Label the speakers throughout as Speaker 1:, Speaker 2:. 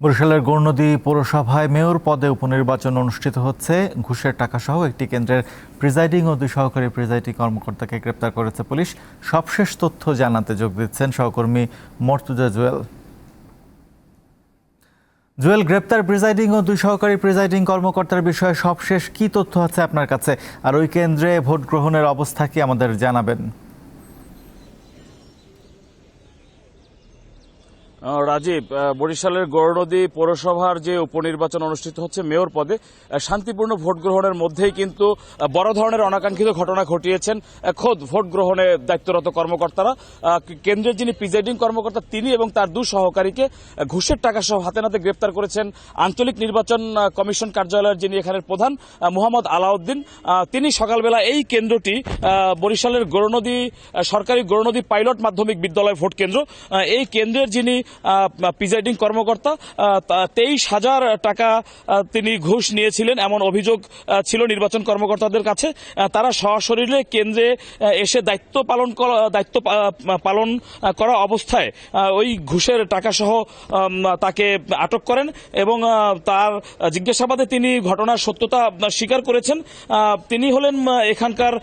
Speaker 1: বরিশালের গৌরনদী পৌরসভায় মেয়র পদে উপনির্বাচন অনুষ্ঠিত হচ্ছে। ঘুষের টাকা সহ একটি কেন্দ্রের প্রিজাইডিং ও দুই সহকারী প্রিজাইডিং কর্মকর্তাকে গ্রেপ্তার করেছে পুলিশ। সবশেষ তথ্য জানাতে যোগ দিচ্ছেন সহকর্মী মর্তুজা জুয়েল। জুয়েল, গ্রেপ্তার প্রিজাইডিং ও দুই সহকারী প্রিজাইডিং কর্মকর্তার বিষয়ে সবশেষ কি তথ্য আছে আপনার কাছে? আর ওই কেন্দ্রে ভোট গ্রহণের অবস্থা কি আমাদের জানাবেন।
Speaker 2: রাজীব বরিশালের গৌরনদী পৌরসভার যে উপনির্বাচন অনুষ্ঠিত হচ্ছে মেয়র পদে শান্তিপূর্ণ ভোট গ্রহণের মধ্যেই কিন্তু বড় ধরনের অনাকাঙ্ক্ষিত ঘটনা ঘটিয়েছেন খোদ ভোট গ্রহণে দায়িত্বরত কর্মকর্তারা। কেন্দ্রের যিনি প্রিজাইডিং কর্মকর্তা, তিনি এবং তার দু সহকারীকে ঘুষের টাকা সহ হাতে নাতে গ্রেপ্তার করেছেন আঞ্চলিক নির্বাচন কমিশন কার্যালয়ের যিনি এখানের প্রধান মোহাম্মদ আলাউদ্দিন। তিনি সকালবেলা এই কেন্দ্রটি বরিশালের গৌরনদী সরকারি গৌরনদী পাইলট মাধ্যমিক বিদ্যালয় ভোট কেন্দ্র এই কেন্দ্রের যিনি প্রিজাইডিং কর্মকর্তা তেইশ হাজার টাকা তিনি ঘুষ নিয়েছিলেন এমন অভিযোগ ছিল নির্বাচন কর্মকর্তাদের কাছে। তারা সশরীরে কেন্দ্রে এসে দায়িত্ব পালন দায়িত্ব পালন করা অবস্থায় ওই ঘুষের টাকা সহ তাকে আটক করেন এবং তার জিজ্ঞাসাবাদে তিনি ঘটনার সত্যতা স্বীকার করেছেন। তিনি হলেন এখানকার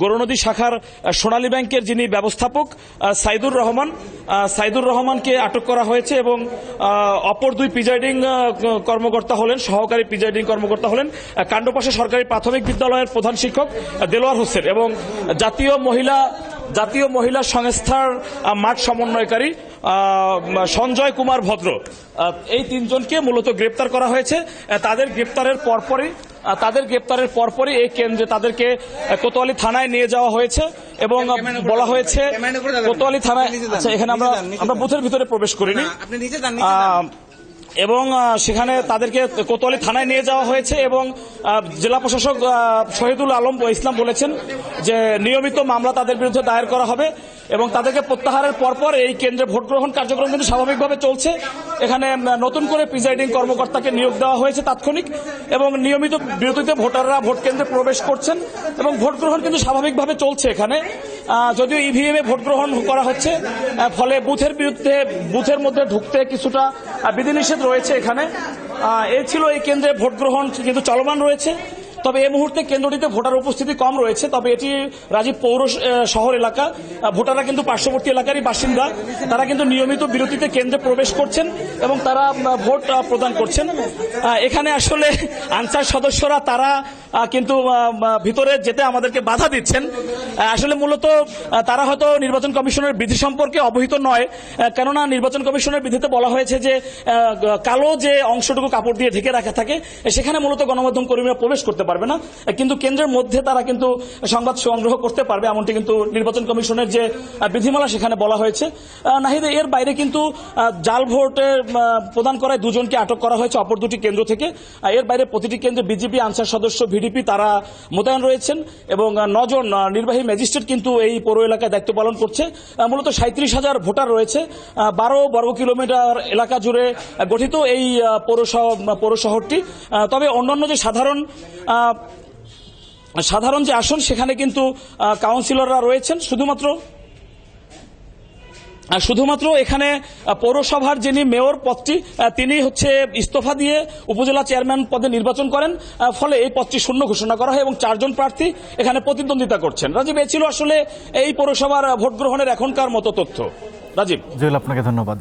Speaker 2: গৌরনদী শাখার সোনালী ব্যাংকের যিনি ব্যবস্থাপক সাইদুর রহমান সাইদুর রহমানকে আটক করা হয়েছে এবং অপর দুই প্রিজাইডিং কর্মকর্তা হলেন, সহকারী প্রিজাইডিং কর্মকর্তা হলেন কাণ্ডপাশে সরকারি প্রাথমিক বিদ্যালয়ের প্রধান শিক্ষক দেলোয়ার হোসেন এবং জাতীয় মহিলা জাতীয় মহিলা সংস্থার মাঠ সমন্বয়কারী সঞ্জয় কুমার ভদ্র। এই তিনজনকে মূলত গ্রেপ্তার করা হয়েছে। তাদের গ্রেপ্তারের পরপরই তাদের গ্রেপ্তারের পরপরই এই কেন্দ্রে তাদেরকে কোতোয়ালি থানায় নিয়ে যাওয়া হয়েছে এবং বলা হয়েছে কোতোয়ালি থানায় আচ্ছা এখানে আমরা আমরা বুথের ভিতরে প্রবেশ করিনি।
Speaker 3: আপনি
Speaker 2: এবং সেখানে তাদেরকে কোতোয়ালি থানায় নিয়ে যাওয়া হয়েছে এবং জেলা প্রশাসক শহীদুল আলম ইসলাম বলেছেন যে নিয়মিত মামলা তাদের বিরুদ্ধে দায়ের করা হবে এবং তাদেরকে প্রত্যাহারের পরপর এই কেন্দ্রে ভোট গ্রহণ কার্যক্রম কিন্তু স্বাভাবিকভাবে চলছে। এখানে নতুন করে প্রিজাইডিং কর্মকর্তাকে নিয়োগ দেওয়া হয়েছে তাৎক্ষণিক এবং নিয়মিত বিরতিতে ভোটাররা ভোট কেন্দ্রে প্রবেশ করছেন এবং ভোট গ্রহণ কিন্তু স্বাভাবিকভাবে চলছে এখানে। যদিও ইভিএম এ ভোট গ্রহণ করা হচ্ছে ফলে বুথের বিরুদ্ধে, বুথের মধ্যে ঢুকতে কিছুটা বিধিনিষেধ রয়েছে এখানে। এ ছিল এই কেন্দ্রে ভোট গ্রহণ কিন্তু চলমান রয়েছে। তবে এই মুহূর্তে কেন্দ্রটিতে ভোটার উপস্থিতি কম রয়েছে, তবে এটি রাজীব পৌর শহর এলাকা। ভোটাররা কিন্তু পার্শ্ববর্তী এলাকারই বাসিন্দা। তারা কিন্তু নিয়মিত বিরতিতে কেন্দ্রে প্রবেশ করছেন এবং তারা ভোট প্রদান করছেন। এখানে আসলে আনসার সদস্যরা তারা কিন্তু ভিতরে যেতে আমাদেরকে বাধা দিচ্ছেন। আসলে মূলত তারা হয়তো নির্বাচন কমিশনের বিধি সম্পর্কে অবহিত নয় কেননা নির্বাচন কমিশনের বিধিতে বলা হয়েছে যে কালো যে অংশটুকু কাপড় দিয়ে ঢেকে রাখা থাকে, সেখানে মূলত গণমাধ্যম কর্মীরা প্রবেশ করতে পারবে না। কিন্তু কেন্দ্রের মধ্যে তারা কিন্তু সংবাদ সংগ্রহ করতে পারবে এমনটি কিন্তু নির্বাচন কমিশনের যে বিধিমালা সেখানে বলা হয়েছে। নাহিদ এর বাইরে কিন্তু জাল আহ, প্রদান করায় দুজনকে আটক করা হয়েছে অপর দুটি কেন্দ্র থেকে। এর বাইরে প্রতিটি কেন্দ্রে বিজেপি আনসার সদস্য ভিডিপি তারা মোতায়েন রয়েছেন এবং নজন নির্বাহী ম্যাজিস্ট্রেট কিন্তু এই পৌর এলাকায় দায়িত্ব পালন করছে। মূলত সাঁত্রিশ হাজার ভোটার রয়েছে। বারো বর্গ কিলোমিটার এলাকা জুড়ে গঠিত এই আহ, পৌর শহরটি। তবে অন্যান্য যে সাধারণ সাধারণ যে আসন, সেখানে কিন্তু কাউন্সিলররা রয়েছেন। শুধুমাত্র শুধুমাত্র এখানে পৌরসভার যিনি মেয়র পদটি তিনি হচ্ছে ইস্তফা দিয়ে উপজেলা চেয়ারম্যান পদে নির্বাচন করেন। ফলে এই পদটি শূন্য ঘোষণা করা হয় এবং চারজন প্রার্থী এখানে প্রতিদ্বন্দ্বিতা করছেন। রাজীব, এ ছিল আসলে এই পৌরসভার ভোট গ্রহণের এখনকার মতো তথ্য। রাজীব।
Speaker 1: আপনাকে ধন্যবাদ।